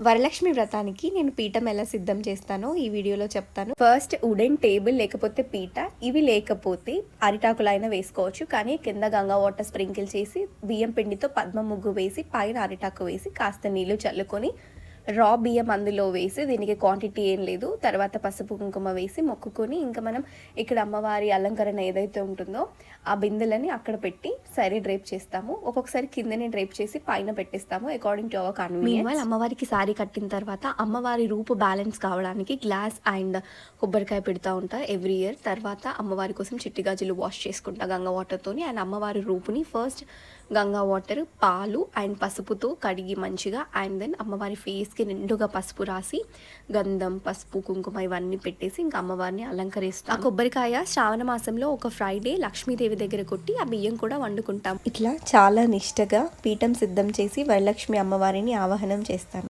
వరలక్ష్మి వ్రతానికి నేను పీఠం ఎలా సిద్ధం చేస్తానో ఈ వీడియోలో చెప్తాను. ఫస్ట్ వుడెన్ టేబుల్ లేకపోతే పీట ఇవి లేకపోతే అరిటాకులైనా వేసుకోవచ్చు. కానీ కింద గంగా వాటర్ స్ప్రింకిల్ చేసి బియ్యం పిండితో పద్మ ముగ్గు వేసి పైన అరిటాకు వేసి కాస్త నీళ్ళు చల్లుకొని రా బియ్యం అందులో వేసి దీనికి క్వాంటిటీ ఏం లేదు. తర్వాత పసుపు కుంకుమ వేసి మొక్కుకొని ఇంకా మనం ఇక్కడ అమ్మవారి అలంకరణ ఏదైతే ఉంటుందో ఆ బిందెలని అక్కడ పెట్టి సరే డ్రేప్ చేస్తాము. ఒక్కొక్కసారి కిందనే డ్రేప్ చేసి పైన పెట్టేస్తాము అకార్డింగ్ టు అవర్ కన్వీనియన్స్ అమ్మవారికి సారీ కట్టిన తర్వాత అమ్మవారి రూపు బ్యాలెన్స్ కావడానికి గ్లాస్ అండ్ కొబ్బరికాయ పెడతా ఉంటా ఎవ్రీ ఇయర్ తర్వాత అమ్మవారి కోసం చిట్టి గాజులు వాష్ చేసుకుంటా గంగా వాటర్తోని అండ్ అమ్మవారి రూపుని ఫస్ట్ గంగా వాటర్ పాలు అండ్ పసుపుతో కడిగి మంచిగా అండ్ దెన్ అమ్మవారి ఫేస్ ఫేస్కి నిండుగా పసుపు రాసి గంధం పసుపు కుంకుమ ఇవన్నీ పెట్టేసి ఇంకా అమ్మవారిని అలంకరిస్తాం. ఆ కొబ్బరికాయ శ్రావణ మాసంలో ఒక ఫ్రైడే లక్ష్మీదేవి దగ్గర కొట్టి ఆ బియ్యం కూడా వండుకుంటాం. ఇట్లా చాలా నిష్టగా పీఠం సిద్ధం చేసి వరలక్ష్మి అమ్మవారిని ఆవాహనం చేస్తాను